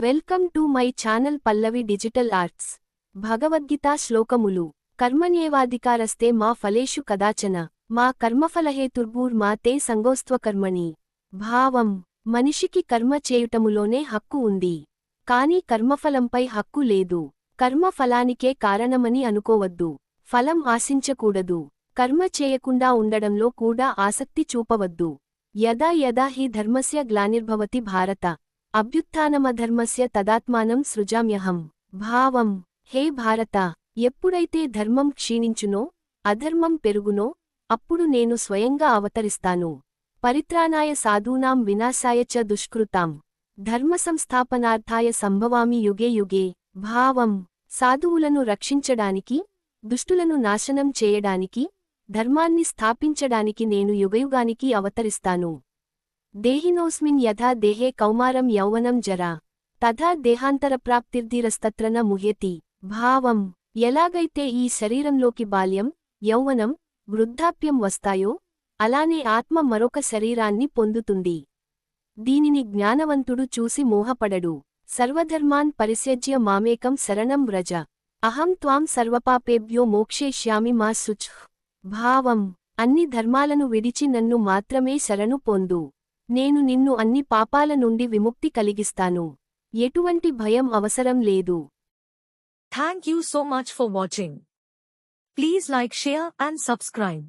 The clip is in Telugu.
Welcome to my channel Pallavi digital arts. Bhagavad Gita శ్లోకములు. కర్మణ్యేవాధికారస్తే మా ఫలేషు కదాచన. మా కర్మఫలహేతుర్భూర్ మా తే సంగోస్త్వకర్మణి. భావం. మనిషికి కర్మ చేయుటములోనే హక్కు ఉంది. కాని కర్మఫలంపై హక్కు లేదు. కర్మ ఫలానికే కారణమని అనుకోవద్దు. ఫలం ఆశించకూడదు. కర్మ చేయకుండా ఉండడంలో కూడా ఆసక్తి చూపవద్దు. యదా యదా హి ధర్మస్య గ్లానిర్భవతి భారత. అభ్యుత్నమధర్మస్య తదాత్మానం సృజామ్యహం. భావం హే భారత ఎప్పుడైతే ధర్మం క్షీణించునో అధర్మం పెరుగునో అప్పుడు నేను స్వయంగా అవతరిస్తాను. పరిత్రాణాయ సాధూనాం వినాశాయ చ దుష్కృతాం. ధర్మసంస్థాపనార్థాయ సంభవామి యుగే యుగే. భావం సాధువులను రక్షించడానికి దుష్టులను నాశనం చేయడానికి ధర్మాన్ని స్థాపించడానికి నేను యుగయుగానికి అవతరిస్తాను. దేహినోస్మిన్ యథా దేహే కౌమారం యౌవనం జరా. తథా దేహాంతరప్రాప్తిర్ధిరస్తత్ర ముహ్యతి భావం. ఎలాగైతే ఈ శరీరంలోకి బాల్యం యౌవనం వృద్ధాప్యం వస్తాయో అలానే ఆత్మ మరొక శరీరాన్ని పొందుతుంది. దీనిని జ్ఞానవంతుడు చూసి మోహపడడు. సర్వధర్మాన్ పరిత్యజ్య మామేకం శరణం వ్రజ. అహం త్వాం సర్వపాపేభ్యో మోక్షేష్యామి మా శుచ్ భావం. అన్ని ధర్మాలను విడిచి నన్ను మాత్రమే శరణు పొందు. నేను నిన్ను అన్ని పాపాల నుండి విముక్తి కలిగిస్తాను. ఎటువంటి భయం అవసరం లేదు. Thank you so much for watching please like share and subscribe